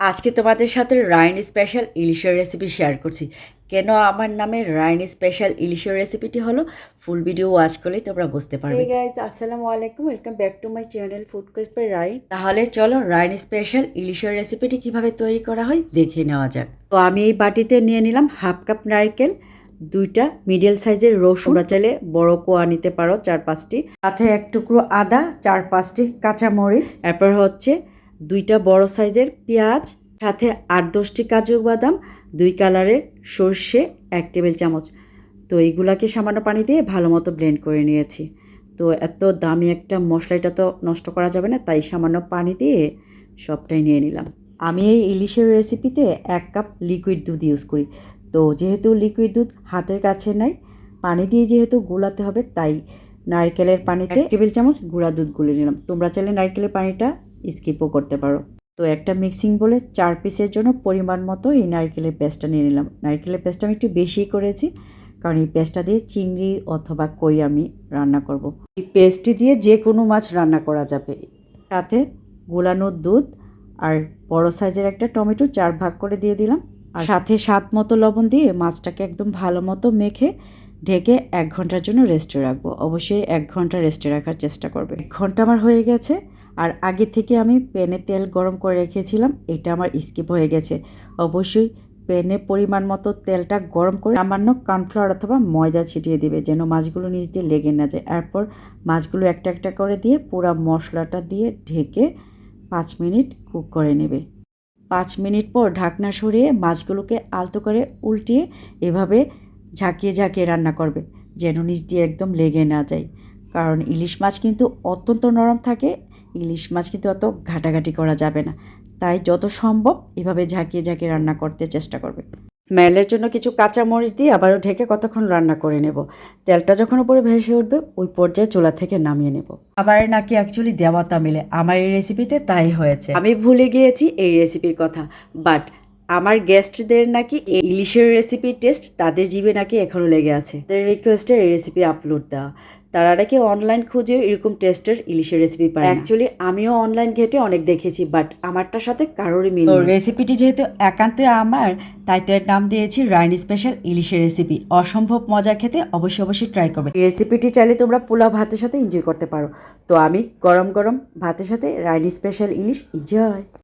আজকে তোমাদের সাথে রাইন স্পেশাল ইলিশের রেসিপি শেয়ার করছি। কেন আমার নামে রাইন স্পেশাল ইলিশের রেসিপিটি হলো? ফুল ভিডিও ওয়াচ করলেই তোমরা বুঝতে পারবে। গাইজ আসসালামু আলাইকুম। Welcome back to my channel food quest by Rain তাহলে চলো রাইন স্পেশাল ইলিশের রেসিপিটি কীভাবে তৈরি করা হয় দেখে নেওয়া যাক। তো আমি এই বাটিতে নিয়ে নিলাম হাফ কাপ নারকেল দুইটা মিডিয়াল সাইজের রসুন। চাইলে বড় কোয়া নিতে পারো চার পাঁচটি। সাথে এক টুকরো আদা চার পাঁচটি কাঁচামরিচ। এরপর হচ্ছে দুইটা বড় সাইজের পেঁয়াজ, সাথে আট দশটি কাজু বাদাম, দুই কালারের সর্ষে, এক টেবিল চামচ। তো এইগুলাকে সামান্য পানি দিয়ে ভালো মতো ব্লেন্ড করে নিয়েছি। তো এত দামি একটা মশলাটা তো নষ্ট করা যাবে না, তাই সামান্য পানি দিয়ে সবটাই নিয়ে নিলাম। আমি এই ইলিশের রেসিপিতে এক কাপ লিকুইড দুধ ইউজ করি। তো যেহেতু লিকুইড দুধ হাতের কাছে নাই, পানি দিয়ে যেহেতু গুলাতে হবে, তাই নারকেলের পানিতে টেবিল চামচ গুঁড়া দুধ গুলে নিলাম। তোমরা চাইলে নারকেলের পানিটা স্কিপও করতে পারো। তো একটা মিক্সিং বলে চার পিসের জন্য পরিমাণ মতো এই নারকেলের পেস্টটা নিয়ে নিলাম। নারকেলের পেস্টটা আমি একটু বেশি করেছি, কারণ এই পেস্টটা দিয়ে চিংড়ি অথবা কই আমি রান্না করব। এই পেস্টটি দিয়ে যে কোনো মাছ রান্না করা যাবে। সাথে গোলানো দুধ আর বড় সাইজের একটা টমেটো চার ভাগ করে দিয়ে দিলাম। আর সাথে স্বাদ মতো লবণ দিয়ে মাছটাকে একদম ভালো মতো মেখে, ঢেকে এক ঘণ্টার জন্য রেস্টে রাখব। অবশ্যই এক ঘণ্টা রেস্টে রাখার চেষ্টা করবে। এক ঘণ্টা আমার হয়ে গেছে। আর আগে থেকে আমি প্যানে তেল গরম করে রেখেছিলাম, এটা আমার স্কিপ হয়ে গেছে। অবশ্যই প্যানে পরিমাণ মতো তেলটা গরম করে সামান্য কর্নফ্লাওয়ার অথবা ময়দা ছিটিয়ে দিবে যেন মাছগুলো নিচ দিয়ে লেগে না যায়। এরপর মাছগুলো একটা একটা করে দিয়ে পুরো মশলাটা দিয়ে ঢেকে পাঁচ মিনিট কুক করে নেবে। পাঁচ মিনিট পর ঢাকনা সরিয়ে মাছগুলোকে আলতো করে উল্টিয়ে এভাবে ঝাঁকিয়ে ঝাঁকিয়ে রান্না করবে যেন নিচ দিয়ে একদম লেগে না যায়। কারণ ইলিশ মাছ কিন্তু অত্যন্ত নরম থাকে ইলিশ মাছ কিন্তু অত ঘাটাঘাটি করা যাবে না। তাই যত সম্ভব এভাবে ঝাঁকিয়ে ঝাঁকিয়ে রান্না করতে চেষ্টা করবে। স্মেলের জন্য কিছু কাঁচা মরিচ দিয়ে আবারও ঢেকে কতক্ষণ রান্না করে নেব। তেলটা যখন উপরে ভেসে উঠবে ওই পর্যায়ে চুলা থেকে নামিয়ে নেব। আবার নাকি অ্যাকচুয়ালি দেওয়াতা মিলে। আমার এই রেসিপিতে তাই হয়েছে। আমি ভুলে গিয়েছি এই রেসিপির কথা। বাট আমার গেস্টদের নাকি এই ইলিশের রেসিপির টেস্ট তাদের জিভে নাকি এখনও লেগে আছে। তাদের রিকোয়েস্টে এই রেসিপি আপলোড দেওয়া। তারা নাকি অনলাইন খুঁজে এরকম টেস্টের ইলিশের রেসিপি পায় অ্যাকচুয়ালি আমিও অনলাইন ঘেটে অনেক দেখেছি বাট আমারটার সাথে কারোরই মিল রেসিপিটি যেহেতু একান্ত আমার তাই তো এর নাম দিয়েছি রাইনি স্পেশাল ইলিশের রেসিপি অসম্ভব মজা খেতে অবশ্যই অবশ্যই ট্রাই করবে। রেসিপিটি চাইলে তোমরা পোলাও ভাতের সাথে এনজয় করতে পারো। তো আমি গরম গরম ভাতের সাথে রাইনি স্পেশাল ইলিশ এনজয়